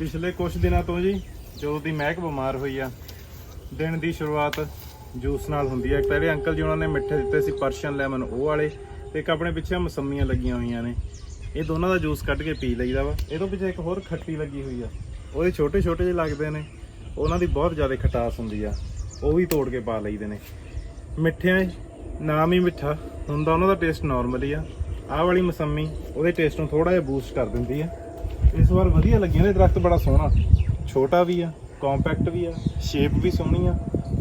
ਪਿਛਲੇ ਕੁਝ ਦਿਨਾਂ ਤੋਂ ਜੀ, ਜਦੋਂ ਦੀ ਮਹਿਕ ਬਿਮਾਰ ਹੋਈ ਆ, ਦਿਨ ਦੀ ਸ਼ੁਰੂਆਤ ਜੂਸ ਨਾਲ ਹੁੰਦੀ ਹੈ ਪਹਿਲੇ ਅੰਕਲ ਜੀ ਉਹਨਾਂ ਨੇ ਮਿੱਠੇ ਦਿੱਤੇ ਸੀ, ਪਰਸ਼ੀਅਨ ਲੈਮਨ, ਉਹ ਵਾਲੇ, ਤੇ ਇੱਕ ਆਪਣੇ ਪਿੱਛੇ ਮਸੰਮੀਆਂ ਲੱਗੀਆਂ ਹੋਈਆਂ ਨੇ। ਇਹ ਦੋਨਾਂ ਦਾ ਜੂਸ ਕੱਢ ਕੇ ਪੀ ਲਈਦਾ ਵਾ। ਇਹਦੇ ਤੋਂ ਪਿੱਛੇ ਇੱਕ ਹੋਰ ਖੱਟੀ ਲੱਗੀ ਹੋਈ ਆ। ਉਹਦੇ ਛੋਟੇ ਛੋਟੇ ਜਿਹੇ ਲੱਗਦੇ ਨੇ। ਉਹਨਾਂ ਦੀ ਬਹੁਤ ਜ਼ਿਆਦਾ ਖਟਾਸ ਹੁੰਦੀ ਆ। ਉਹ ਵੀ ਤੋੜ ਕੇ ਪਾ ਲਈਦੇ ਨੇ। ਮਿੱਠਿਆਂ ਨਾਮ ਹੀ ਮਿੱਠਾ। ਹੁੰਦਾ ਉਹਨਾਂ ਦਾ ਟੇਸਟ ਨਾਰਮਲ ਹੀ ਆ। ਆਹ ਵਾਲੀ ਮਸੰਮੀ, ਉਹਦੇ ਟੇਸਟ ਨੂੰ ਥੋੜਾ ਜਿਹਾ ਬੂਸਟ ਕਰ ਦਿੰਦੀ ਆ। ਇਸ ਵਾਰ ਵਧੀਆ ਲੱਗੀਆਂ ਨੇ, ਦਰਖਤ ਬੜਾ ਸੋਹਣਾ। ਛੋਟਾ ਵੀ ਆ ਕੰਪੈਕਟ ਵੀ ਆ ਸ਼ੇਪ ਵੀ ਸੋਹਣੀ ਆ।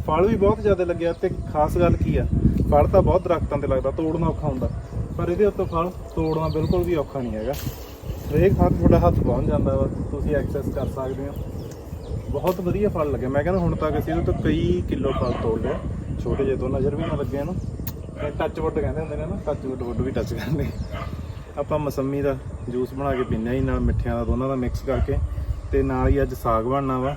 ਫਲ ਵੀ ਬਹੁਤ ਜ਼ਿਆਦਾ ਲੱਗਿਆ ਤੇ ਖਾਸ ਗੱਲ ਕੀ ਆ, ਫਲ ਤਾਂ ਬਹੁਤ ਦਰਖਤਾਂ ਤੇ ਲੱਗਦਾ, ਤੋੜਨਾ ਔਖਾ ਹੁੰਦਾ। ਪਰ ਇਹਦੇ ਉੱਤੇ ਫਲ ਤੋੜਨਾ ਬਿਲਕੁਲ ਵੀ ਔਖਾ ਨਹੀਂ ਹੈਗਾ। ਹਰੇਕ ਹੱਥ ਤੁਹਾਡਾ ਹੱਥ ਪਹੁੰਚ ਜਾਂਦਾ ਵਾ, ਤੁਸੀਂ ਐਕਸੈਸ ਕਰ ਸਕਦੇ ਹੋ। ਬਹੁਤ ਵਧੀਆ ਫਲ ਲੱਗਿਆ। ਮੈਂ ਕਹਿੰਦਾ ਹੁਣ ਤੱਕ ਅਸੀਂ ਇਹਦੇ ਤੋਂ ਕਈ ਕਿਲੋ ਫਲ ਤੋੜ ਲਿਆ ਛੋਟੇ ਜਿਹੇ ਤੋਂ ਨਜ਼ਰ ਵੀ ਨਾ ਲੱਗੇ ਇਹਨੂੰ। ਟੱਚ ਵੁੱਡ ਕਹਿੰਦੇ ਹੁੰਦੇ ਨੇ ਨਾ ਟੱਚ ਵੁੱਡ ਵੁੱਡ ਵੀ ਟੱਚ ਕਰਨੇ। ਆਪਾਂ ਮਸੰਮੀ ਦਾ ਜੂਸ ਬਣਾ ਕੇ ਪੀਂਦੇ ਹੀ ਨਾਲ ਮਿੱਠਿਆਂ ਦਾ, ਦੋਨਾਂ ਦਾ ਮਿਕਸ ਕਰਕੇ। ਤੇ ਨਾਲ ਹੀ ਅੱਜ ਸਾਗ ਬਣਨਾ ਵਾ,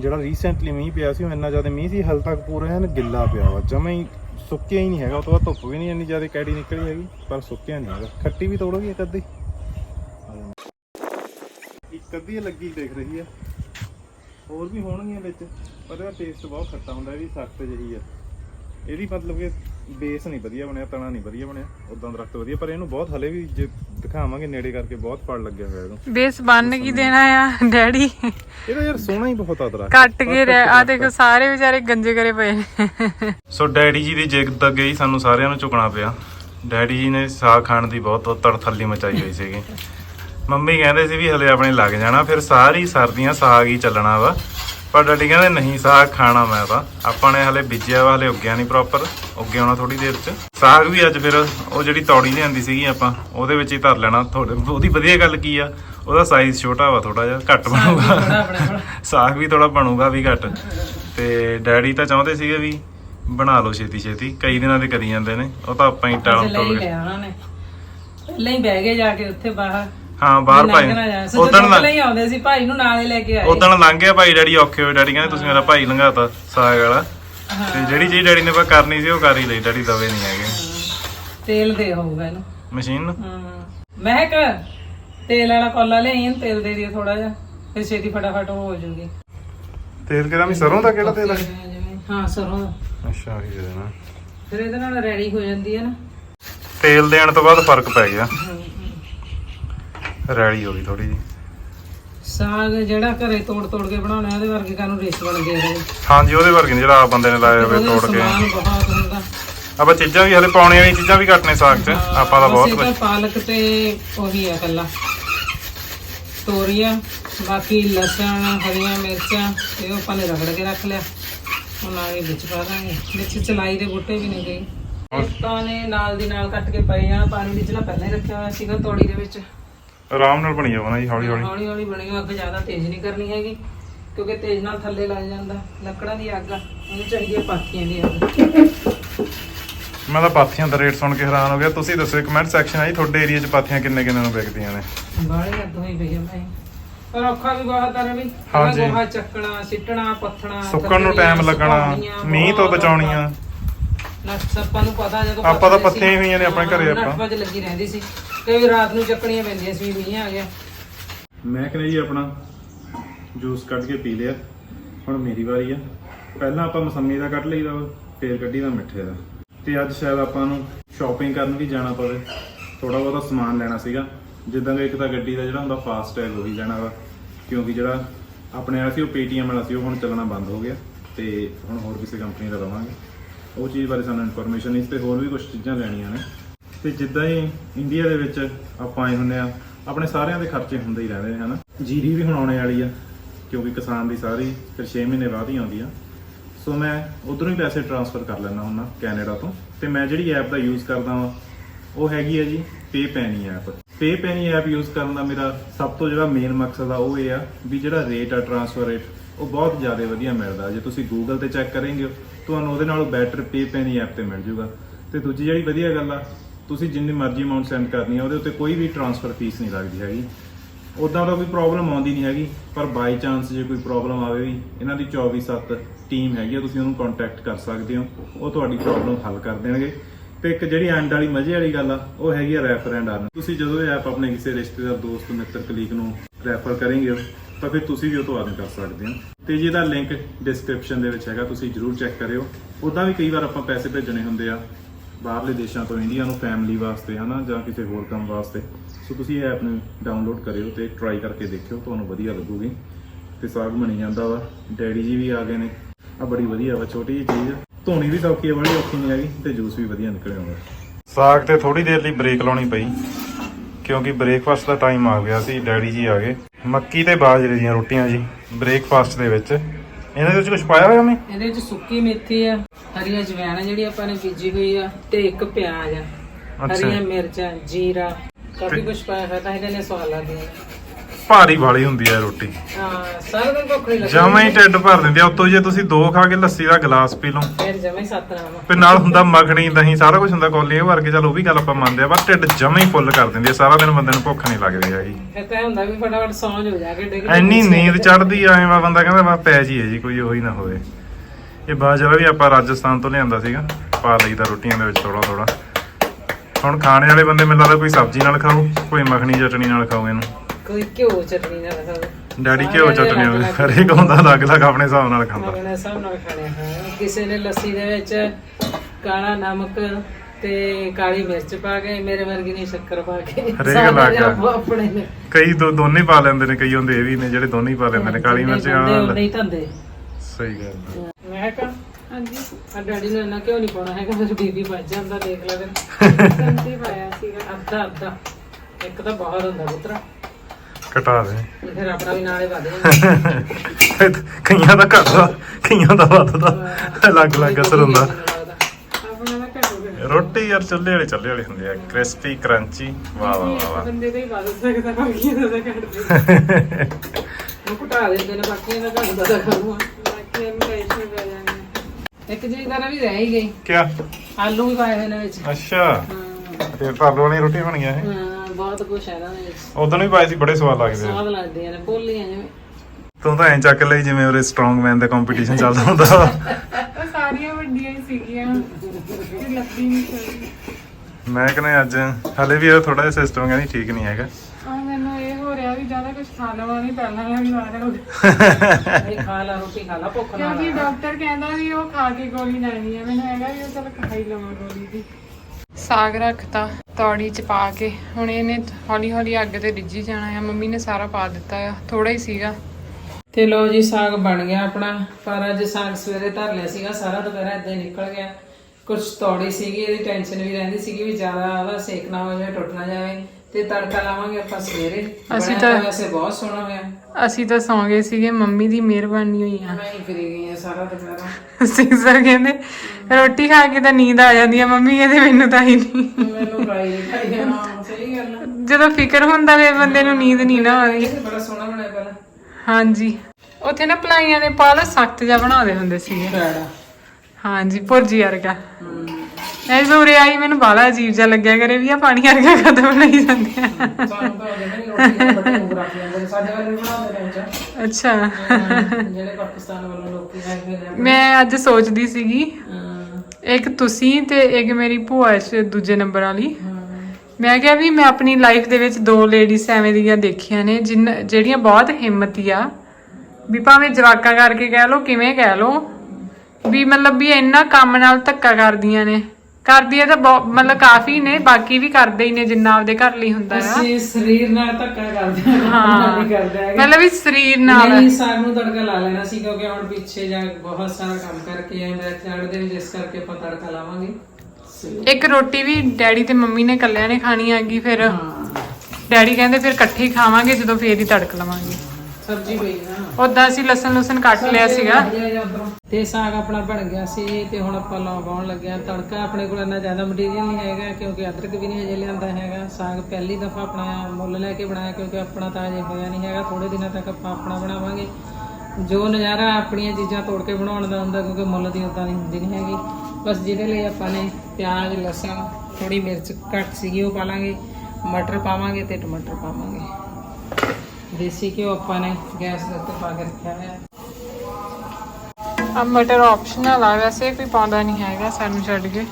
ਜਿਹੜਾ ਰੀਸੈਂਟਲੀ ਮੀਂਹ ਪਿਆ ਸੀ, ਉਹ ਇੰਨਾ ਜ਼ਿਆਦਾ ਮੀਂਹ ਸੀ, ਹਾਲ ਤੱਕ ਪੂਰਾ ਐਨ ਗਿੱਲਾ ਪਿਆ ਵਾ। ਜਮਾ ਹੀ ਸੁੱਕਿਆ ਹੀ ਨਹੀਂ ਹੈਗਾ, ਉਹ ਤੋਂ ਬਾਅਦ ਧੁੱਪ ਵੀ ਨਹੀਂ ਇੰਨੀ ਜ਼ਿਆਦਾ ਕੈੜੀ ਨਿਕਲੀ ਹੈਗੀ, ਪਰ ਸੁੱਕਿਆ ਨਹੀਂ ਹੈਗਾ। ਖੱਟੀ ਵੀ ਤੋੜੋਗੇ ਇੱਕ ਅੱਧੀ। ਇੱਕ ਅੱਧੀ ਲੱਗੀ ਦਿਖ ਰਹੀ ਆ। ਹੋਰ ਵੀ ਹੋਣਗੀਆਂ ਵਿੱਚ, ਪਰ ਇਹਦਾ ਟੇਸਟ ਬਹੁਤ ਖੱਟਾ ਹੁੰਦਾ, ਇਹਦੀ ਸਖਤ ਜਿਹੀ ਆ। ਇਹਦੀ ਮਤਲਬ ਕਿ ਬੇਸ ਨਹੀਂ ਵਧੀਆ ਬਣਿਆ ਤਣਾ ਨਹੀਂ ਵਧੀਆ ਬਣਿਆ ਉਦਾਂ ਦਰਖਤ ਵਧੀਆ ਪਰ ਇਹਨੂੰ ਬਹੁਤ ਹਲੇ ਵੀ ਜੇ ਦਿਖਾਵਾਂਗੇ ਨੇੜੇ ਕਰਕੇ ਬਹੁਤ ਫਲ ਲੱਗਿਆ ਹੋਇਆ ਇਹਨੂੰ। ਬੇਸ ਬੰਨ ਕੀ ਦੇਣਾ ਆ ਡੈਡੀ? ਇਹਦਾ ਯਾਰ ਸੋਹਣਾ ਹੀ ਬਹੁਤ ਆ ਦਰਖਤ। ਕੱਟ ਕੇ ਰਹਿ ਆ ਦੇਖੋ ਸਾਰੇ ਵਿਚਾਰੇ ਗੰਜੇ ਕਰੇ ਪਏ ਨੇ। ਸੋ ਡੈਡੀ ਜੀ ਦੀ ਜਿੱਦ ਤੱਕ ਗਈ ਸਾਨੂੰ ਸਾਰਿਆਂ ਨੂੰ ਝੁਕਣਾ ਪਿਆ। ਡੈਡੀ ਜੀ ਨੇ ਸਾਗ ਖਾਣ ਦੀ ਬਹੁਤ ਤੜਥੱਲੀ ਮਚਾਈ ਹੋਈ ਸੀਗੀ। ਮੰਮੀ ਕਹਿੰਦੇ ਸੀ ਵੀ ਹਲੇ ਆਪਣੇ ਲੱਗ ਜਾਣਾ ਫਿਰ ਸਾਰੀ ਸਰਦੀਆਂ ਸਾਗ ਹੀ ਚੱਲਣਾ ਵਾ। ਪਰ ਡੈਡੀ ਕਹਿੰਦੇ ਨਹੀਂ ਸਾਗ ਖਾਣਾ ਮੈਂ ਤਾਂ। ਆਪਾਂ ਨੇ ਹਲੇ ਬੀਜਿਆ ਵਾ ਹਲੇ ਉੱਗਿਆ ਨਹੀਂ ਪ੍ਰੋਪਰ ਉੱਗੇ ਆਉਣਾ ਥੋੜੀ ਦੇਰ ਚ। ਸਾਗ ਵੀ ਅੱਜ ਫਿਰ ਉਹ ਜਿਹੜੀ ਤੌੜੀ ਲਿਆਂਦੀ ਸੀਗੀ ਆਪਾਂ ਉਹਦੇ ਵਿੱਚ ਹੀ ਧਰ ਲੈਣਾ ਥੋੜੇ ਉਹਦੀ ਵਧੀਆ ਗੱਲ ਕੀ ਆ ਉਹਦਾ ਸਾਈਜ਼ ਛੋਟਾ ਵਾ ਥੋੜਾ ਜਿਹਾ ਘੱਟ ਬਣੂਗਾ। ਸਾਗ ਵੀ ਥੋੜਾ ਬਣੂਗਾ ਵੀ ਘੱਟ। ਤੇ ਡੈਡੀ ਤਾਂ ਚਾਹੁੰਦੇ ਸੀਗੇ ਵੀ ਬਣਾ ਲਓ ਛੇਤੀ ਛੇਤੀ ਕਈ ਦਿਨਾਂ ਦੇ ਕਰੀ ਜਾਂਦੇ ਨੇ। ਉਹ ਤਾਂ ਆਪਾਂ ਹੀ ਟਾਲ ਲਈ ਟੋਲ ਨੇ। ਪਹਿਲਾਂ ਹੀ ਬਹਿ ਗਏ ਜਾ ਕੇ ਉੱਥੇ ਬਾਹਰ। ਹਾਂ ਬਾਹਰ ਭਾਈ। ਉਦੋਂ ਉਦਣ ਪਹਿਲਾਂ ਹੀ ਆਉਂਦੇ ਸੀ ਭਾਈ ਨੂੰ ਨਾਲ ਲੈ ਕੇ ਆਏ। ਉਦਣ ਲੰਘ ਗਿਆ ਭਾਈ ਡੈਡੀ ਔਖੇ ਹੋਏ ਡੈਡੀ ਕਹਿੰਦੇ ਤੁਸੀਂ ਮੇਰਾ ਭਾਈ ਲੰਘਾਤਾ ਸਾਗ ਵਾਲਾ। ਤੇ ਜਿਹੜੀ ਜੀ ਡੈਡੀ ਨੇ ਬਾ ਕਰਨੀ ਸੀ ਉਹ ਕਰ ਹੀ ਲਈ। ਡੈਡੀ ਦਵੇ ਨਹੀਂ ਹੈਗੇ। ਤੇਲ ਦੇ ਹੋਊਗਾ ਇਹਨੂੰ। ਮਸ਼ੀਨ ਹਮ ਮਹਿਕ ਤੇਲ ਵਾਲਾ ਕੋਲਾ ਇਹਨੂੰ ਤੇਲ ਦੇ ਦਿਓ ਥੋੜਾ ਜਿਹਾ। ਫਿਰ ਛੇਤੀ ਫਟਾਫਟ ਹੋ ਜਾਊਗੀ। ਤੇਲ ਕਿਹੜਾ ਵੀ ਸਰੋਂ ਦਾ ਕਿਹੜਾ ਤੇਲ ਹੈ? ਹਾਂ ਸਰੋਂ ਦਾ। ਅੱਛਾ ਇਹ ਦੇਣਾ ਫਿਰ ਇਹਦੇ ਨਾਲ ਰੈਡੀ ਹੋ ਜਾਂਦੀ ਹੈ ਨਾ। ਤੇਲ ਦੇਣ ਤੋਂ ਬਾਅਦ ਫ਼ਰਕ ਪੈ ਗਿਆ। ਰੈਡੀ ਹੋ ਗਈ ਥੋੜੀ ਜੀ ਸਾਗ ਜਿਹੜਾ ਘਰੇ ਤੋੜ ਤੋੜ ਕੇ ਬਣਾਉਣਾ ਉਹਦੇ ਵਰਗੇ ਕਾਨੂੰ ਰੇਸ ਬਣ ਗਿਆ ਇਹਦੇ ਹਾਂਜੀ ਉਹਦੇ ਵਰਗੇ ਨੀ ਜਿਹੜਾ ਆਪ ਬੰਦੇ ਨੇ ਲਾਇਆ ਹੋਵੇ ਤੋੜ ਕੇ। ਸਮਾਨ ਬਹੁਤ ਹੁੰਦਾ। ਆਪਾਂ ਚੀਜ਼ਾਂ ਵੀ ਹਲੇ ਪਾਉਣੇ ਵਾਲੀਆਂ ਚੀਜ਼ਾਂ ਵੀ ਘੱਟ ਨੇ ਸਾਗ 'ਚ। ਆਪਾਂ ਦਾ ਬਹੁਤ ਕੁਝ ਤਾਂ ਪਾਲਕ ਤੇ ਉਹੀ ਆ ਕੱਲਾ ਤੋਰੀਆਂ ਬਾਕੀ ਲਸਣ ਹਰੀਆਂ ਮਿਰਚਾਂ ਇਹ ਆਪਾਂ ਨੇ ਰਗੜ ਕੇ ਰੱਖ ਲਿਆ। ਹੁਣ ਆ ਵਿੱਚ ਪਾ ਦਾਂਗੇ। ਵਿੱਚ ਚਲਾਈ ਦੇ ਬੂਟੇ ਵੀ ਨਹੀਂ ਗਏ। ਤਾਂ ਨੇ ਨਾਲ ਦੀ ਨਾਲ ਕੱਟ ਕੇ ਪਏ ਆ ਪਾਣੀ ਵਿੱਚ ਨਾ ਪਹਿਲਾਂ ਹੀ ਰੱਖਿਆ ਹੋਇਆ ਸੀਗਾ ਤੋੜੀ ਦੇ ਵਿੱਚ। ਆਰਾਮ ਨਾਲ ਬਣੀ ਜਾਣਾ ਜੀ ਹੌਲੀ ਹੌਲੀ। ਹੌਲੀ ਹੌਲੀ ਬਣੀ ਅੱਗ ਜ਼ਿਆਦਾ ਤੇਜ਼ ਨਹੀਂ ਕਰਨੀ ਹੈਗੀ ਕਿਉਂਕਿ ਤੇਜ਼ ਨਾਲ ਥੱਲੇ ਲੱਗ ਜਾਂਦਾ ਲੱਕੜਾਂ ਦੀ ਅੱਗ ਆ ਇਹਨੂੰ ਚਾਹੀਦੀ ਹੈ ਪਾਥੀਆਂ ਦੀ ਅੱਗ। ਮੈਂ ਤਾਂ ਪਾਥੀਆਂ ਦਾ ਰੇਟ ਸੁਣ ਕੇ ਹੈਰਾਨ ਹੋ ਗਿਆ। ਤੁਸੀਂ ਦੱਸੋ ਕਮੈਂਟ ਸੈਕਸ਼ਨ ਆ ਜੀ ਤੁਹਾਡੇ ਏਰੀਆ 'ਚ ਪਾਥੀਆਂ ਕਿੰਨੇ ਕਿੰਨੇ ਨੂੰ ਵਿਕਦੀਆਂ ਨੇ? ਬਾਹਲੇ ਅੱਗ ਹੋਈ ਪਈ ਆ ਭਾਈ ਪਰ ਔਖਾ ਵੀ ਬਹੁਤ ਆ ਰਵੀ ਹਾਂਜੀ। ਗੋਹਾ ਚੱਕਣਾ ਸਿੱਟਣਾ ਪੱਥਣਾ ਸੁੱਕਣ ਨੂੰ ਟਾਈਮ ਲੱਗਣਾ ਮੀਂਹ ਤੋਂ ਬਚਾਉਣੀਆਂ। ਨੱਸ ਆਪਾਂ ਨੂੰ ਪਤਾ ਜਦੋਂ ਆਪਾਂ ਤਾਂ ਪੱਥੀਆਂ ਹੋਈਆਂ ਨੇ ਆਪਣੇ ਘਰੇ ਆਪਾਂ। ਲੱਗੀ ਰਹਿੰਦੀ ਸੀ। ਕਈ ਰਾਤ ਨੂੰ ਚੱਕਣੀਆਂ ਪੈਂਦੀਆਂ ਸੀ ਮੀਂਹ ਆ ਗਿਆ। ਮੈਂ ਕਹਿੰਦਾ ਜੀ ਆਪਣਾ ਜੂਸ ਕੱਢ ਕੇ ਪੀ ਲਿਆ। ਹੁਣ ਮੇਰੀ ਵਾਰੀ ਆ। ਪਹਿਲਾਂ ਆਪਾਂ ਮਸੰਮੀ ਦਾ ਕੱਢ ਲਈਦਾ ਵਾ, ਫੇਰ ਕੱਢੀ ਦਾ ਮਿੱਠੇ ਦਾ। ਤੇ ਅੱਜ ਸ਼ਾਇਦ ਆਪਾਂ ਨੂੰ ਸ਼ਾਪਿੰਗ ਕਰਨ ਵੀ ਜਾਣਾ ਪਵੇ। ਥੋੜਾ ਬਹੁਤਾ ਸਮਾਨ ਲੈਣਾ ਸੀਗਾ। ਜਿੱਦਾਂ ਕਿ ਇੱਕ ਤਾਂ ਗੱਡੀ ਦਾ ਜਿਹੜਾ ਹੁੰਦਾ ਫਾਸਟ ਟੈਗ ਉਹੀ ਜਾਣਾ ਵਾ। ਕਿਉਂਕਿ ਜਿਹੜਾ ਆਪਣੇ ਵਾਲਾ ਸੀ ਉਹ Paytm ਵਾਲਾ ਸੀ ਉਹ ਹੁਣ ਚੱਲਣਾ ਬੰਦ ਹੋ ਗਿਆ। ਤੇ ਹੁਣ ਹੋਰ ਕਿਸੇ ਕੰਪਨੀ ਦਾ ਲਵਾਂਗੇ। ਉਹ ਚੀਜ਼ ਬਾਰੇ ਸਾਨੂੰ ਇਨਫੋਰਮੇਸ਼ਨ ਨਹੀਂ ਇਸ ਤੇ ਹੋਰ ਵੀ ਕੁਝ ਚੀਜ਼ਾਂ ਲੈਣੀਆਂ ਨੇ। ਤੇ ਜਿੱਦਾਂ ਹੀ ਇੰਡੀਆ ਦੇ ਵਿੱਚ ਆਪਾਂ ਆਏ ਹੁੰਨੇ ਆ, ਆਪਣੇ ਸਾਰਿਆਂ ਦੇ ਖਰਚੇ ਹੁੰਦੇ ਹੀ ਰਹਿੰਦੇ ਨੇ, ਹਨਾ? ਜੀਰੀ ਵੀ ਹੁਣ ਆਉਣੇ ਵਾਲੀ ਆ, ਕਿਉਂਕਿ ਕਿਸਾਨ ਦੀ ਸਾਰੀ ਫਿਰ 6 ਮਹੀਨੇ ਬਾਅਦ ਹੀ ਆਉਂਦੀ ਆ। ਸੋ ਮੈਂ ਉਧਰੋਂ ਹੀ ਪੈਸੇ ਟ੍ਰਾਂਸਫਰ ਕਰ ਲੈਣਾ ਹੁੰਦਾ ਕੈਨੇਡਾ ਤੋਂ, ਤੇ ਮੈਂ ਜਿਹੜੀ ਐਪ ਦਾ ਯੂਜ਼ ਕਰਦਾ ਵਾਂ, ਉਹ ਹੈਗੀ ਹੈ ਜੀ pay penny app pay penny app use ਕਰਨ ਦਾ ਮੇਰਾ ਸਭ ਤੋਂ ਜਿਹੜਾ ਮੇਨ ਮਕਸਦ ਆ, ਉਹ ਇਹ ਆ ਵੀ ਜਿਹੜਾ ਰੇਟ ਆ ਟ੍ਰਾਂਸਫਰ ਰੇਟ ਉਹ ਬਹੁਤ ਜ਼ਿਆਦਾ ਵਧੀਆ ਮਿਲਦਾ। ਜੇ ਤੁਸੀਂ ਗੂਗਲ ਤੇ ਚੈੱਕ ਕਰੋਗੇ ਤੁਹਾਨੂੰ ਉਹਦੇ ਨਾਲੋਂ ਬੈਟਰ ਪੇ ਪੈਨੀ ਐਪ ਤੇ ਮਿਲ ਜੂਗਾ। ਤੇ ਦੂਜੀ ਜਿਹੜੀ ਵਧੀਆ ਗੱਲ ਆ ਤੁਸੀਂ ਜਿੰਨੀ ਮਰਜ਼ੀ ਅਮਾਉਂਟ ਸੈਂਡ ਕਰਨੀ ਆ, ਉਹਦੇ ਉੱਤੇ ਕੋਈ ਵੀ ਟ੍ਰਾਂਸਫਰ ਫੀਸ ਨਹੀਂ ਲੱਗਦੀ ਹੈਗੀ। ਉਦਾਂ ਤਾਂ ਕੋਈ ਪ੍ਰੋਬਲਮ ਆਉਂਦੀ ਨਹੀਂ ਹੈਗੀ, ਪਰ ਬਾਈ ਚਾਂਸ ਜੇ ਕੋਈ ਪ੍ਰੋਬਲਮ ਆਵੇ ਵੀ, ਇਹਨਾਂ ਦੀ 24/7 ਟੀਮ ਹੈਗੀ ਆ, ਤੁਸੀਂ ਉਹਨੂੰ ਕੰਟੈਕਟ ਕਰ ਸਕਦੇ ਹੋ, ਉਹ ਤੁਹਾਡੀ ਪ੍ਰੋਬਲਮ ਹੱਲ ਕਰ ਦੇਣਗੇ। ਤੇ ਇੱਕ ਜਿਹੜੀ ਐਂਡ ਵਾਲੀ, ਮਜ਼ੇ ਵਾਲੀ ਗੱਲ ਆ, ਉਹ ਹੈਗੀ ਆ ਰੈਫਰ ਐਂਡ ਅਰਨ ਤੁਸੀਂ ਜਦੋਂ ਇਹ ਐਪ ਆਪਣੇ ਕਿਸੇ ਰਿਸ਼ਤੇਦਾਰ, ਦੋਸਤ, ਮਿੱਤਰ ਕਲੀਗ ਨੂੰ ਰੈਫਰ ਕਰਨਗੇ, ਤਾਂ ਫਿਰ ਤੁਸੀਂ ਵੀ ਉਹ ਤੋਂ ਆਰਡਰ ਕਰ ਸਕਦੇ ਹੋ। ਤੇ ਜਿਹਦਾ ਲਿੰਕ ਡਿਸਕ੍ਰਿਪਸ਼ਨ ਦੇ ਵਿੱਚ ਹੈਗਾ, ਤੁਸੀਂ ਜਰੂਰ ਚੈੱਕ ਕਰਿਓ। ਉਦਾਂ ਵੀ ਕਈ ਵਾਰ ਆਪਾਂ ਪੈਸੇ ਭੇਜਣੇ ਹੁੰਦੇ ਆ ਬਾਹਰਲੇ ਦੇਸ਼ਾਂ ਤੋਂ ਇੰਡੀਆ ਨੂੰ ਫੈਮਿਲੀ ਵਾਸਤੇ, ਹਨਾ, ਜਾਂ ਕਿਸੇ ਹੋਰ ਕੰਮ ਵਾਸਤੇ। ਸੋ ਤੁਸੀਂ ਇਹ ਐਪ ਨੂੰ ਡਾਊਨਲੋਡ ਕਰਿਓ ਤੇ ਟਰਾਈ ਕਰਕੇ ਦੇਖਿਓ, ਤੁਹਾਨੂੰ ਵਧੀਆ ਲੱਗੂਗੀ। ਤੇ ਸਾਗ ਬਣੀ ਜਾਂਦਾ ਵਾ। ਡੈਡੀ ਜੀ ਵੀ ਆ ਗਏ ਨੇ। ਆ ਬੜੀ ਵਧੀਆ ਵਾ, ਛੋਟੀ ਜਿਹੀ ਚੀਜ਼ ਆ। ਧੋਣੀ ਵੀ ਸੌਖੀ ਆ, ਬੜੀ ਔਖੀ ਨਹੀਂ ਹੈਗੀ, ਤੇ ਜੂਸ ਵੀ ਵਧੀਆ ਨਿਕਲ ਆਉਂਦਾ ਸਾਗ ਤੇ ਥੋੜੀ ਦੇਰ ਲਈ ਬ੍ਰੇਕ ਲਾਉਣੀ ਪਈ, ਕਿਉਂਕਿ ਬ੍ਰੇਕਫਾਸਟ ਦਾ ਟਾਈਮ ਆ ਗਿਆ ਸੀ ਡੈਡੀ ਜੀ ਆ ਗਏ। ਮੱਕੀ ਤੇ ਬਾਜਰੇ ਦੀਆਂ ਰੋਟੀਆਂ ਜੀ ਬ੍ਰੇਕਫਾਸਟ ਦੇ ਵਿੱਚ। ਇਹਨਾਂ ਦੇ ਵਿੱਚ ਕੁਝ ਪਾਇਆ ਹੋਇਆ ਮੈਂ ਇਹਦੇ ਵਿੱਚ ਸੁੱਕੀ ਮੇਥੀ ਆ ਹਰੀਆਂ ਜਵੈਣ ਆ ਜਿਹੜੀ ਆਪਾਂ ਨੇ ਬੀਜੀ ਹੋਈ ਆ ਤੇ ਇੱਕ ਪਿਆਜ਼ ਆ ਅੱਛਾ। ਹਰੀਆਂ ਮਿਰਚਾਂ ਜੀਰਾ ਕਾਫੀ ਕੁਝ ਪਾਇਆ ਹੋਇਆ ਤਾਂ ਇਹਦੇ ਨੇ ਸਵਾਦ ਲੱਗਦੀਆਂ ਭਾਰੀ ਵਾਲੀ ਹੁੰਦੀ ਹੈ ਰੋਟੀ। ਹਾਂ ਸਾਰਾ ਦਿਨ ਭੁੱਖ ਨਹੀਂ ਲੱਗਦੀ। ਜਮਾਂ ਹੀ ਢਿੱਡ ਭਰ ਦਿੰਦੀ ਆ। ਉਤੋਂ ਜੇ ਤੁਸੀਂ ਦੋ ਖਾ ਕੇ ਲੱਸੀ ਦਾ ਗਲਾਸ ਪੀ ਲਓ। ਫਿਰ ਜਮਾ ਹੀ ਸਤਨਾਮ ਤੇ ਨਾਲ ਹੁੰਦਾ ਮੱਖਣੀ ਦਹੀਂ ਸਾਰਾ ਕੁਝ ਹੁੰਦਾ ਕੋਲੇ ਇਹ ਵਰਗੇ। ਚਲ ਉਹ ਵੀ ਗੱਲ ਆਪਾਂ ਮੰਨਦੇ ਆ ਪਰ ਢਿੱਡ ਜਮਾਂ ਹੀ ਫੁੱਲ ਕਰ ਦਿੰਦੀ ਆ। ਸਾਰਾ ਦਿਨ ਬੰਦੇ ਨੂੰ ਭੁੱਖ ਨਹੀਂ ਲੱਗਦੀ ਹੈਗੀ। ਫਿਰ ਤਾਂ ਇਹ ਹੁੰਦਾ ਵੀ ਫਟਾਫਟ ਸੌਂ ਜੋ ਜਾ ਕੇ ਡਿੱਗ ਐਨੀ ਨੀਂਦ ਚੜਦੀ ਆ ਐਵੇਂ ਬੰਦਾ ਕਹਿੰਦਾ ਬਸ ਪੈ ਜੀਏ ਜੀ ਕੋਈ ਉਹੀ ਨਾ ਹੋਵੇ। ਇਹ ਬਾਜਰਾ ਵੀ ਆਪਾਂ ਰਾਜਸਥਾਨ ਤੋਂ ਲਿਆਂਦਾ ਸੀਗਾ ਪਾ ਲਈਦਾ ਰੋਟੀਆਂ ਦੇ ਵਿੱਚ ਥੋੜਾ ਥੋੜਾ ਹੁਣ ਖਾਣੇ ਵਾਲੇ ਬੰਦੇ ਮੈਨੂੰ ਲੱਗਦਾ ਕੋਈ ਸਬਜ਼ੀ ਨਾਲ ਖਾਓ ਕੋਈ ਮੱਖਣੀ ਚਟਣੀ ਨਾਲ ਖਾਓ ਇਹਨੂੰ। ਕੋਈ ਘਿਓ ਚਟਨੀ ਨਾਲ ਖਾਵੇ। ਡੈਡੀ ਘਿਓ ਚਟਣੀ ਨਾਲ ਹਰੇਕ ਹੁੰਦਾ ਅਲੱਗ-ਅਲੱਗ ਆਪਣੇ ਹਿਸਾਬ ਨਾਲ ਖਾਂਦਾ। ਆਪਣੇ ਸਭ ਨਾਲ ਖਾਣੇ ਹਾਂ। ਕਿਸੇ ਨੇ ਲੱਸੀ ਦੇ ਵਿੱਚ ਕਾਲਾ ਨਮਕ ਤੇ ਕਾਲੀ ਮਿਰਚ ਪਾ ਕੇ ਮੇਰੇ ਵਰਗੀ ਨੇ ਸ਼ੱਕਰ ਪਾ ਕੇ। ਹਰੇਕ ਸਾਰੇ ਅਲੱਗ ਆਪਣੇ ਨੇ। ਕਈ ਦੋ ਦੋਨੇ ਪਾ ਲੈਂਦੇ ਨੇ ਕਈ ਹੁੰਦੇ ਇਹ ਵੀ ਨੇ ਜਿਹੜੇ ਦੋਨੇ ਹੀ ਪਾ ਲੈਂਦੇ ਨੇ ਕਾਲੀ ਮਿਰਚ ਨਾਲ। ਨਹੀਂ ਧੰਦੇ। ਸਹੀ ਗੱਲ ਆ। ਮੈਂ ਕਹਾਂ ਹਾਂਜੀ। ਆ ਡੈਡੀ ਨੂੰ ਇੰਨਾ ਕਿਉਂ ਨਹੀਂ ਪਾਉਣਾ ਹੈਗਾ ਫਿਰ ਬੀਬੀ ਵੱਜ ਜਾਂਦਾ ਦੇਖ ਲੈ ਫਿਰ। ਸੰਤੀ ਪਾਇਆ ਸੀਗਾ। ਅੱਧਾ ਅੱਧਾ। ਇੱਕ ਤਾਂ ਬਹੁਤ ਹੁੰਦਾ ਪੁੱਤਰਾ। ਘਟਾ ਦੇ। ਤੇ ਫਿਰ ਆਪਣਾ ਵੀ ਨਾਲੇ ਵੱਧ ਜਾਂਦਾ। ਕਈਆਂ ਦਾ ਘਟਦਾ ਕਈਆਂ ਦਾ ਵੱਧਦਾ ਅਸਰ ਹੁੰਦਾ। ਆਪਣਾ ਨਾ ਘਟੂਗਾ ਰੋਟੀ ਯਾਰ ਚੁੱਲ੍ਹੇ ਵਾਲੇ ਚੱਲੇ ਵਾਲੇ ਹੁੰਦੇ ਆ ਕ੍ਰਿਸਪੀ ਕਰੰਚੀ ਵਾਹ ਵਾਹ ਵਾਹ ਵਾਹ। ਬੰਦੇ ਦਾ ਹੀ ਵੱਧ ਸਕਦਾ ਬਾਕੀ ਦਾ ਤਾਂ ਘਟਦੇ ਉਹ ਘਟਾ ਦਿੰਦੇ ਨੇ ਬਾਕੀ ਦਾ ਘਟਦਾ ਤਾਂ ਖਾਣੂਆ ਬਾਕੀ ਨੂੰ ਟੈਨਸ਼ਨ ਪੈ ਜਾਂਦੀ ਇੱਕ ਚੀਜ਼ ਦਾ ਵੀ ਰਹਿ ਹੀ ਗਈ। ਕਿਆ? ਆਲੂ ਵੀ ਪਾਏ ਹੋਏ ਨੇ ਵਿੱਚ। ਅੱਛਾ। ਹਾਂ। ਤੇ ਪਾਲੋ ਵਾਲੀ ਰੋਟੀ ਬਣ ਗਿਆ ਇਹ। ਹਾਂ। ਬਹੁਤ ਕੁਛ ਹੈ ਇਹਨਾਂ ਦੇ ਵਿੱਚ। ਉਦੋਂ ਵੀ ਪਾਏ ਸੀ ਬੜੇ ਸਵਾਦ ਲੱਗਦੇ ਆ। ਸਵਾਦ ਲੱਗਦੀਆਂ ਨੇ ਬੋਲੀਆਂ ਜਿਵੇਂ। ਤੂੰ ਤਾਂ ਐਂ ਚੱਕ ਲਈ ਜਿਵੇਂ ਉਹਰੇ ਸਟਰੋਂਗ ਮੈਨ ਦਾ ਕੰਪੀਟੀਸ਼ਨ ਚੱਲਦਾ ਹੁੰਦਾ। ਉਹ ਸਾਰੀਆਂ ਵੱਡੀਆਂ ਹੀ ਸੀਗੀਆਂ। ਤੇ ਲੱਭੀ ਨਹੀਂ ਕੋਈ। ਮੈਂ ਕਹਿੰਦਾ ਅੱਜ ਹਲੇ ਵੀ ਇਹ ਥੋੜਾ ਜਿਹਾ ਸਿਸਟਮ ਕਹਿੰਦੀ ਠੀਕ ਨਹੀਂ ਹੈਗਾ। ਆ ਮੈਨੂੰ ਇਹ ਹੋ ਰਿਹਾ ਵੀ ਜ਼ਿਆਦਾ ਕੁਝ ਖਾ ਲਵਾਂ ਨਹੀਂ ਪਹਿਲਾਂ ਵਾਲੀ ਵਾਰ ਹੋ ਗਈ ਇਹ ਖਾ ਲਾ ਰੋਟੀ ਖਾ ਲਾ ਭੁੱਖ ਨਾਲ ਕਿਉਂਕਿ ਡਾਕਟਰ ਕਹਿੰਦਾ ਵੀ ਉਹ ਖਾ ਕੇ ਗੋਲੀ ਲੈਣੀ ਹੈ ਮੈਨੂੰ ਹੈਗਾ ਵੀ ਉਹ ਚਲ ਖਾ ਹੀ ਲਵਾਂ ਗੋਲੀ ਦੀ। ਸਾਗ ਰੱਖਤਾ, ਤੌੜੀ ਚ ਪਾ ਕੇ। ਹੁਣ ਇਹਨੇ ਹੌਲੀ ਹੌਲੀ ਅੱਗ ਤੇ ਰਿੱਝੀ ਜਾਣਾ ਆ। ਮੰਮੀ ਨੇ ਸਾਰਾ ਪਾ ਦਿੱਤਾ ਆ। ਥੋੜਾ ਹੀ ਸੀਗਾ। ਤੇ ਲੋ ਜੀ, ਸਾਗ ਬਣ ਗਿਆ ਆਪਣਾ। ਪਰ ਅੱਜ ਸਾਗ ਸਵੇਰੇ ਧਰ ਲਿਆ ਸੀਗਾ। ਸਾਰਾ ਦੁਪਹਿਰਾ ਏਦਾਂ ਹੀ ਨਿਕਲ ਗਿਆ। ਕੁਝ ਤੌੜੀ ਸੀਗੀ, ਇਹਦੀ ਟੈਨਸ਼ਨ ਵੀ ਰਹਿੰਦੀ ਸੀਗੀ ਵੀ ਜ਼ਿਆਦਾ ਉਹਦਾ ਸੇਕ ਨਾ ਹੋ ਜਾਵੇ ਟੁੱਟ ਨਾ ਜਾਵੇ। ਤੇ ਤੜਕਾ ਲਾਵਾਂਗੇ ਆਪਾਂ ਸਵੇਰੇ। ਅਸੀਂ ਤਾਂ- ਵੈਸੇ ਬਹੁਤ ਸੋਹਣਾ ਹੋਇਆ। ਅਸੀਂ ਤਾਂ ਸੌਂ ਗਏ ਸੀਗੇ ਮੰਮੀ ਦੀ ਮਿਹਰਬਾਨੀ ਹੋਈ ਆ। ਮੈਂ ਹੀ ਫਰੀ ਗਈ ਆ ਸਾਰਾ ਦੁਪਹਿਰਾ ਸੀਜ਼ਰ ਕਹਿੰਦੇ ਰੋਟੀ ਖਾ ਕੇ ਤਾਂ ਨੀਂਦ ਆ ਜਾਂਦੀ ਆ ਮੰਮੀ ਕਹਿੰਦੇ ਮੈਨੂੰ ਤਾਂ ਹੀ ਨਹੀਂ। ਮੈਨੂੰ ਹਾਂ ਸਹੀ ਗੱਲ ਜਦੋਂ ਫਿਕਰ ਹੁੰਦਾ ਵੇ ਬੰਦੇ ਨੂੰ ਨੀਂਦ ਨਹੀਂ ਨਾ ਆਉਂਦੀ ਬੜਾ ਸੋਹਣਾ ਪਹਿਲਾਂ। ਹਾਂਜੀ। ਉੱਥੇ ਨਾ ਪਲਾਈਆਂ ਦੇ ਪਾਲ ਸਖਤ ਜਿਹਾ ਬਣਾਉਂਦੇ ਹੁੰਦੇ ਸੀਗੇ। ਬੜਾ ਹਾਂਜੀ ਭੁਰਜੀ ਵਰਗਾ। ਐ ਜ਼ੋਰੇ ਆਈ, ਮੈਨੂੰ ਬਾਲਾ ਅਜੀਬ ਜਿਹਾ ਲੱਗਿਆ ਕਰੇ ਵੀ ਆ ਪਾਣੀ ਵਰਗਾ ਕਦੋਂ ਬਣਾਈ ਜਾਂਦੇ ਆ। ਸਾਨੂੰ ਤਾਂ ਉਹਦੇ ਨਹੀਂ ਰੋਟੀ ਦੇ ਬੱਟੇ ਨੂੰ ਰੱਖ ਲੈਂਦੇ ਨੇ। ਸਾਡੇ ਵਾਲੇ ਵੀ ਬਣਾਉਂਦੇ ਨੇ ਉੱਚਾ ਅੱਛਾ। ਜਿਹੜੇ ਪਾਕਿਸਤਾਨ ਵੱਲੋਂ ਲੋਕੀ ਹੈਗੇ ਨੇ ਮੈਂ ਅੱਜ ਸੋਚਦੀ ਸੀਗੀ ਹਾਂ ਇੱਕ ਤੁਸੀਂ ਤੇ ਇੱਕ ਮੇਰੀ ਭੂਆ ਚ ਦੂਜੇ ਨੰਬਰ ਵਾਲੀ। ਮੈਂ ਕਿਹਾ ਵੀ ਮੈਂ ਆਪਣੀ ਲਾਈਫ ਦੇ ਵਿੱਚ ਦੋ ਲੇਡੀਜ਼ ਐਵੇਂ ਦੀਆਂ ਦੇਖੀਆਂ ਨੇ, ਜਿਨ, ਜਿਹੜੀਆਂ ਬਹੁਤ ਹਿੰਮਤੀ ਆ। ਵੀ ਭਾਵੇਂ ਜਵਾਕਾਂ ਕਰਕੇ ਕਹਿ ਲੋ ਕਿਵੇਂ ਕਹਿ ਲੋ ਵੀ ਮਤਲਬ ਵੀ ਇੰਨਾ ਕੰਮ ਨਾਲ ਧੱਕਾ ਕਰਦੀਆਂ ਨੇ। ਕਰਦੀਆਂ ਤਾਂ ਬਹੁਤ ਮਤਲਬ ਕਾਫੀ ਨੇ ਬਾਕੀ ਵੀ ਕਰਦੇ ਹੀ ਨੇ ਜਿੰਨਾ ਆਪਦੇ ਘਰ ਲਈ ਹੁੰਦਾ ਆ। ਅਸੀਂ ਸਰੀਰ ਨਾਲ ਧੱਕਾ ਕਰਦੇ ਹਾਂ ਹਾਂ। ਨਹੀਂ ਕਰਦੇ ਹੈਗੇ। ਮਤਲਬ ਵੀ ਸਰੀਰ ਨਾਲ। ਨਹੀਂ ਸਾਗ ਨੂੰ ਤੜਕਾ ਲਾ ਲੈਣਾ ਸੀ ਕਿਉਂਕਿ ਹੁਣ ਪਿੱਛੇ ਜਾ ਬਹੁਤ ਸਾਰਾ ਕੰਮ ਕਰਕੇ ਆਏ ਮੈਂ ਚੜਦੇ ਨੇ ਜਿਸ ਕਰਕੇ ਆਪਾਂ ਤੜਕਾ ਲਾਵਾਂਗੇ। ਇੱਕ ਰੋਟੀ ਵੀ ਡੈਡੀ ਤੇ ਮੰਮੀ ਨੇ ਇਕੱਲਿਆਂ ਨੇ ਖਾਣੀ ਆਗੀ ਫਿਰ ਹਾਂ। ਡੈਡੀ ਕਹਿੰਦੇ ਫਿਰ ਇਕੱਠੇ ਹੀ ਖਾਵਾਂਗੇ ਜਦੋਂ ਫੇਰ ਹੀ ਤੜਕ ਲਵਾਂਗੇ। ਸਬਜ਼ੀ ਪਈ ਨਾ ਉਦਾਂ ਅਸੀਂ ਲਸਣ ਲੁਸਣ ਕੱਟ ਲਿਆ ਸੀਗਾ। ਤੇ ਸਾਗ ਆਪਣਾ ਬਣ ਗਿਆ ਸੀ ਤੇ ਹੁਣ ਆਪਾਂ ਲਗਾਉਣ ਲੱਗਿਆ ਤੜਕਾ ਆਪਣੇ ਕੋਲ ਇੰਨਾ ਜ਼ਿਆਦਾ ਮਟੀਰੀਅਲ ਨਹੀਂ ਹੈਗਾ ਕਿਉਂਕਿ ਅਦਰਕ ਵੀ ਨਹੀਂ ਹਜੇ ਲਿਆਂਦਾ ਹੈਗਾ। ਸਾਗ ਪਹਿਲੀ ਦਫਾ ਆਪਣਾ ਮੁੱਲ ਲੈ ਕੇ ਬਣਾਇਆ ਕਿਉਂਕਿ ਆਪਣਾ ਤਾਂ ਹਜੇ ਹੋਇਆ ਨਹੀਂ ਹੈਗਾ। ਥੋੜੇ ਦਿਨਾਂ ਤੱਕ ਆਪਾਂ ਆਪਣਾ ਬਣਾਵਾਂਗੇ। ਜੋ ਨਜ਼ਾਰਾ ਆਪਣੀਆਂ ਚੀਜ਼ਾਂ ਤੋੜ ਕੇ ਬਣਾਉਣ ਦਾ ਹੁੰਦਾ ਕਿਉਂਕਿ ਮੁੱਲ ਦੀ ਉਦਾਂ ਦੀ ਹੁੰਦੀ ਨਹੀਂ ਹੈਗੀ। ਬਸ ਜਿਹਦੇ ਲਈ ਆਪਾਂ ਨੇ ਪਿਆਜ਼ ਲਸਣ ਥੋੜੀ ਮਿਰਚ ਘੱਟ ਸੀਗੀ ਉਹ ਪਾ ਲਾਂਗੇ। ਮਟਰ ਪਾਵਾਂਗੇ ਤੇ ਟਮਾਟਰ ਪਾਵਾਂਗੇ। ਦੇਸੀ ਘਿਓ ਆਪਾਂ ਨੇ ਗੈਸ ਦੇ ਉੱਤੇ ਪਾ ਕੇ ਰੱਖਿਆ ਹੋਇਆ। ਆ ਮਟਰ ਆਪਸ਼ਨਲ ਆ ਵੈਸੇ ਕੋਈ ਪਾਉਂਦਾ ਨਹੀਂ ਹੈਗਾ ਸਾਨੂੰ ਛੱਡ ਕੇ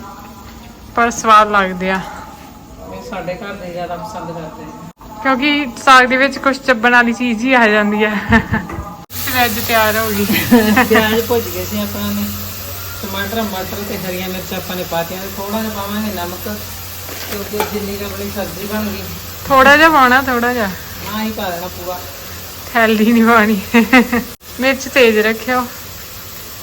ਪਰ ਸਵਾਦ ਲੱਗਦੇ ਆ। ਇਹ ਸਾਡੇ ਘਰ ਦੇ ਜ਼ਿਆਦਾ ਪਸੰਦ ਕਰਦੇ ਕਿਉਂਕਿ ਸਾਗ ਦੇ ਵਿੱਚ ਕੁਝ ਚੱਬਣ ਵਾਲੀ ਚੀਜ਼ ਹੀ ਆ ਜਾਂਦੀ ਹੈ ਵੈਜ ਤਿਆਰ ਹੋ ਗਈ। ਪਿਆਜ਼ ਭੁੱਜ ਗਏ ਸੀ ਆਪਾਂ ਨੇ। ਟਮਾਟਰ ਮਟਰ ਤੇ ਹਰੀਆਂ ਮਿਰਚਾਂ ਆਪਾਂ ਨੇ ਪਾਤੀਆਂ। ਥੋੜਾ ਜਿਹਾ ਪਾਵਾਂਗੇ ਨਮਕ ਕਿਉਂਕਿ ਜਿੰਨੀ ਕੁ ਆਪਣੀ ਸਬਜ਼ੀ ਬਣ ਗਈ। ਥੋੜਾ ਜਿਹਾ ਪਾਉਣਾ ਥੋੜਾ ਜਿਹਾ। ਨਾ ਹੀ ਪਾ ਦੇਣਾ ਪੂਰਾ। ਥੈਲੀ ਨਹੀਂ ਪਾਣੀ ਮਿਰਚ ਤੇਜ਼ ਰੱਖਿਓ।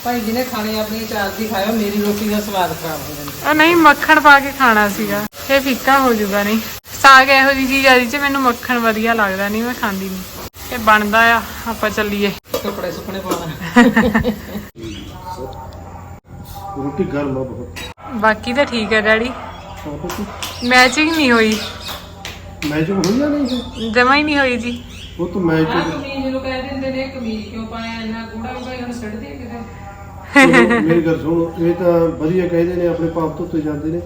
ਭਾਈ ਜਿਹਨੇ ਖਾਣੀ ਆਪਣੀ ਚਾਰ ਦੀ ਖਾਇਓ ਮੇਰੀ ਰੋਟੀ ਦਾ ਸਵਾਦ ਖਰਾਬ ਹੋ ਜਾਂਦਾ। ਉਹ ਨਹੀਂ ਮੱਖਣ ਪਾ ਕੇ ਖਾਣਾ ਸੀਗਾ। ਇਹ ਫਿੱਕਾ ਹੋ ਜਾਊਗਾ ਨਹੀਂ। ਸਾਗ ਇਹੋ ਜਿਹੀ ਚੀਜ਼ ਆ ਚ ਮੈਨੂੰ ਮੱਖਣ ਵਧੀਆ ਲੱਗਦਾ ਨਹੀਂ ਮੈਂ ਖਾਂਦੀ ਨਹੀਂ। ਇਹ ਬਣਦਾ ਆ ਆਪਾਂ ਚੱਲੀਏ। ਕੱਪੜੇ ਸੁੱਕਣੇ ਪਾਉਣਾ। ਰੋਟੀ ਗਰਮ ਆ ਬਹੁਤ। ਬਾਕੀ ਤਾਂ ਠੀਕ ਹੈ ਡੈਡੀ। ਹਾਂ ਮੈਚਿੰਗ ਨਹੀਂ ਹੋਈ। ਮੈਚ ਹੋਈ ਜਾਂ ਨਹੀਂ? ਜਮਾ ਹੀ ਨਹੀਂ ਹੋਈ ਜੀ। ਉਹ ਤਾਂ ਮੈਚ ਕਮੀਜ਼ ਨੂੰ ਕਹਿ ਦਿੰਦੇ ਨੇ ਕਮੀਜ਼ ਕਿਉਂ ਪਾਇਆ ਇੰਨਾ ਗੂੜਾ ਵੀ ਭਾਈ ਹੁਣ ਛੱਡ ਦੇ ਕਿਤੇ ਮੇਰੀ ਗੱਲ ਸੁਣੋ ਇਹ ਤਾਂ ਵਧੀਆ ਕਹਿੰਦੇ ਨੇ ਆਪਣੇ ਪਾਪ ਤੋਂ ਉੱਤੇ ਜਾਂਦੇ ਨੇ।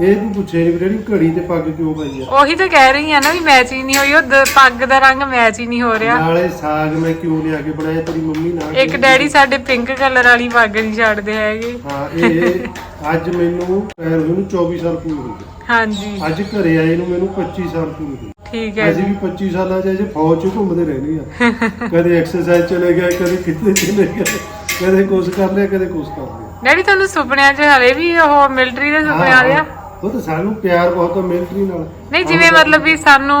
ਇਹ ਵੀ ਪੁੱਛੇ ਨਹੀਂ ਵੀ ਜਿਹੜੀ ਘੜੀ ਤੇ ਪੱਗ ਕਿਉਂ ਪਾਈ ਆ? ਉਹੀ ਤਾਂ ਕਹਿ ਰਹੀ ਆ ਨਾ ਵੀ ਮੈਚ ਹੀ ਨਹੀਂ ਹੋਈ ਉਹ ਦ- ਪੱਗ ਦਾ ਰੰਗ ਮੈਚ ਹੀ ਨਹੀਂ ਹੋ ਰਿਹਾ। ਨਾਲੇ ਸਾਗ ਮੈਂ ਕਿਉਂ ਲਿਆ ਕੇ ਬਣਾਇਆ ਤੇਰੀ ਮੰਮੀ ਨਾਲ ਇੱਕ ਡੈਡੀ ਸਾਡੇ ਪਿੰਕ ਕਲਰ ਵਾਲੀ ਪੱਗ ਨਹੀਂ ਛੱਡਦੇ ਹੈਗੇ। ਹਾਂ ਇਹ ਅੱਜ ਮੈਨੂੰ ਪੈਰ ਨੂੰ 24 ਸਾਲ ਪੂਰੇ ਹੋ ਗਏ। ਹਾਂਜੀ। ਅੱਜ ਘਰੇ ਆਏ ਨੂੰ ਮੈਨੂੰ 25 ਸਾਲ ਪੂਰੇ ਹੋ ਗਏ। ਠੀਕ ਹੈ। ਅਸੀਂ ਵੀ 25 ਸਾਲਾਂ ਚ ਅਜੇ ਫੌਜ ਚ ਘੁੰਮਦੇ ਰਹਿੰਦੇ ਆ ਕਦੇ ਐਕਸਰਸਾਈਜ਼ ਚਲੇ ਗਏ ਕਦੇ ਕਿਤੇ ਚਲੇ ਗਏ ਕਦੇ ਕੁਛ ਕਰ ਲਿਆ ਕਦੇ ਕੁਛ ਕਰ ਲਿਆ। ਡੈਡੀ ਤੁਹਾਨੂੰ ਸੁਪਨਿਆਂ 'ਚ ਹਲੇ ਵੀ ਉਹ ਮਿਲਟਰੀ ਦੇ ਸੁਪਨੇ ਆ ਰਿਹਾ? ਉਹ ਤਾਂ ਸਾਨੂੰ ਪਿਆਰ ਬਹੁਤ ਆ ਮਿਲਟਰੀ ਨਾਲ। ਨਹੀਂ ਜਿਵੇਂ ਮਤਲਬ ਵੀ ਸਾਨੂੰ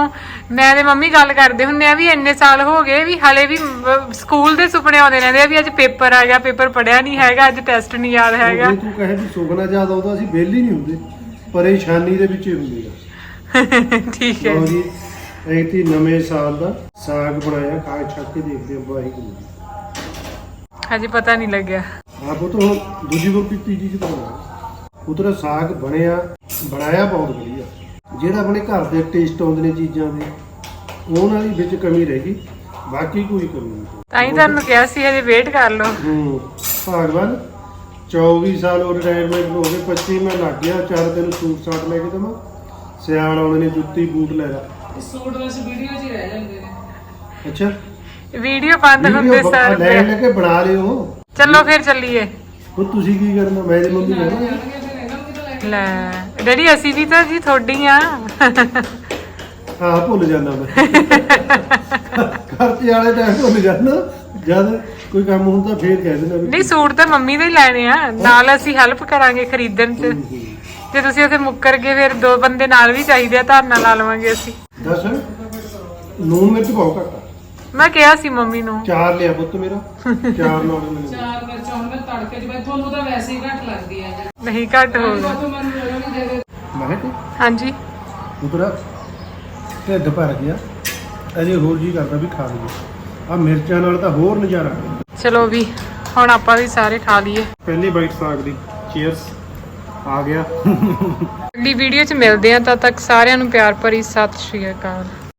ਮੈਂ ਤੇ ਮੰਮੀ ਗੱਲ ਕਰਦੇ ਹੁੰਦੇ ਆ ਵੀ ਇੰਨੇ ਸਾਲ ਹੋ ਗਏ ਵੀ ਹਲੇ ਵੀ ਮ- ਸਕੂਲ ਦੇ ਸੁਪਨੇ ਆਉਂਦੇ ਰਹਿੰਦੇ ਆ ਵੀ ਅੱਜ ਪੇਪਰ ਆ ਗਿਆ ਪੇਪਰ ਪੜਿਆ ਨਹੀਂ ਹੈਗਾ ਅੱਜ ਟੈਸਟ ਨਹੀਂ ਯਾਦ ਹੈਗਾ। ਜੇ ਤੂੰ ਕਹੇ ਵੀ ਸੁਪਨਾ ਜ਼ਿਆਦਾ ਆਉਂਦਾ ਅਸੀਂ ਵਿਹਲੇ ਨਹੀਂ ਹੁੰਦੇ। ਪਰੇਸ਼ਾਨੀ ਦੇ ਵਿੱਚ ਹੀ ਹੁੰਦੇ ਆ। ਠੀਕ ਹੈ। ਲਓ ਜੀ ਐਤੀ ਨਵੇਂ ਸਾਲ ਦਾ ਸਾਗ ਬਣਾਇਆ ਖਾ ਛੱਕ ਕੇ ਦੇਖਦੇ ਆ ਵਾਹਿਗੁਰੂ ਹਜੇ ਪਤਾ ਨਹੀਂ ਲੱਗਿਆ। ਆਪ ਉਹ ਤਾਂ ਹੁਣ ਦੂਜੀ ਉਤਰਾ ਸਾਗ ਬਣਿਆ। ਬਣਾਇਆ ਬਹੁਤ ਵਧੀਆ। ਜਿਹੜਾ ਆਪਣੇ ਘਰ ਦੇ ਟੇਸਟ ਆਉਂਦੇ ਨੇ ਚੀਜ਼ਾਂ ਦੇ ਉਹਨਾਂ ਦੀ ਵਿੱਚ ਕਮੀ ਰਹਿ ਗਈ ਬਾਕੀ ਕੋਈ ਕਮੀ ਨਹੀਂ। ਤਾਂ ਹੀ ਤੁਹਾਨੂੰ ਕਿਹਾ ਸੀ ਹਜੇ ਵੇਟ ਕਰ ਲਓ। ਹੂੰ ਭਗਵਾਨ 24 ਸਾਲ ਉਹ ਰਿਟਾਇਰਮੈਂਟ ਹੋ ਗਏ 25 ਮੈਂ ਲੱਗ ਗਿਆ ਚਾਰ ਤੈਨੂੰ ਸੂਟ ਸਾਟ ਲੈ ਕੇ ਦਵਾਂ। ਸਿਆਣ ਆਉਂਦੇ ਨੇ ਜੁੱਤੀ ਬੂਟ ਲੈ ਲਾ। ਸੂਟ ਬਸ ਵੀਡੀਓ 'ਚ ਹੀ ਰਹਿ ਜਾਂਦੇ ਨੇ। ਅੱਛਾ। ਵੀਡੀਓ ਬੰਦ ਹੁੰਦੇ ਸਰ ਲੈ ਲੈ ਕੇ ਬਣਾ ਲਿਓ। ਚਲੋ ਫਿਰ ਚੱਲੀਏ। ਉਹ ਤੁਸੀਂ ਕੀ ਕਰਨਾ? ਮੈਂ ਤੇ ਮੰਮੀ ਕਹਿਣਾ ਲੈ। ਕੇ ਡੈਡੀ ਅਸੀਂ ਵੀ ਤਾਂ ਜੀ ਤੁਹਾਡੀ ਆ। ਹਾਂ ਭੁੱਲ ਜਾਂਦਾ ਮੈਂ। ਖਰਚੇ ਵਾਲੇ ਟਾਈਮ ਭੁੱਲ ਜਾਂਦਾ। ਜਦ ਕੋਈ ਕੰਮ ਹੁੰਦਾ ਫੇਰ ਕਹਿ ਦਿੰਦਾ ਵੀ ਨਹੀਂ ਸੂਟ ਤਾਂ ਮੰਮੀ ਦੇ ਹੀ ਲੈਣੇ ਆ। ਨਾਲ ਅਸੀਂ ਹੈਲਪ ਕਰਾਂਗੇ ਖਰੀਦਣ 'ਚ। ਜੇ ਤੁਸੀਂ ਉੱਥੇ ਮੁੱਕਰ ਗਏ ਫਿਰ ਦੋ ਬੰਦੇ ਨਾਲ ਵੀ ਚਾਹੀਦੇ ਆ ਧਰਨਾ ਲਾ ਲਵਾਂਗੇ ਅਸੀਂ। ਦੱਸ ਨੂਨ ਮਿਰਚ ਬਹੁਤ ਘੱਟ। ਮੈਂ ਕਿਹਾ ਸੀ ਮੰਮੀ ਨੂੰ। ਚਾਰ ਲਿਆ ਪੁੱਤ ਮੇਰਾ। ਚਾਰ ਨਾਲ ਮੈਨੂੰ। ਚਾਰ ਮਿਰਚ ਤੜਕੇ ਬਈ ਤੁਹਾਨੂੰ ਤਾਂ ਵੈਸੇ ਹੀ ਘੱਟ ਲੱਗਦੀ ਹੈ ਜੀ। ਨਹੀਂ ਘੱਟ ਹੋ ਗਿਆ ਬਾਅਦ ਮੈਨੂੰ ਲੋੜ ਨਹੀਂ ਦੇ ਮੈਂ ਕਿਹਾ ਹਾਂਜੀ। ਉਤਰਾ ਢਿੱਡ ਭਰ ਗਿਆ। ਅਜੇ ਹੋਰ ਜੀ ਕਰਦਾ ਵੀ ਖਾ ਲਈਏ। ਆ ਮਿਰਚਾਂ ਨਾਲ ਤਾਂ ਹੋਰ ਨਜ਼ਾਰਾ। ਚਲੋ ਵੀ ਹੁਣ ਆਪਾਂ ਵੀ ਸਾਰੇ ਖਾ ਲਈਏ। ਪਹਿਲੀ ਬਾਈਟ ਸਾਗ ਦੀ। ਚੀਅਰਸ ਆ ਗਿਆ। ਅਗਲੀ ਵੀਡੀਓ 'ਚ ਮਿਲਦੇ ਆ ਤਦ ਤੱਕ ਸਾਰਿਆਂ ਨੂੰ ਪਿਆਰ ਭਰੀ ਸਤਿ ਸ਼੍ਰੀ ਅਕਾਲ।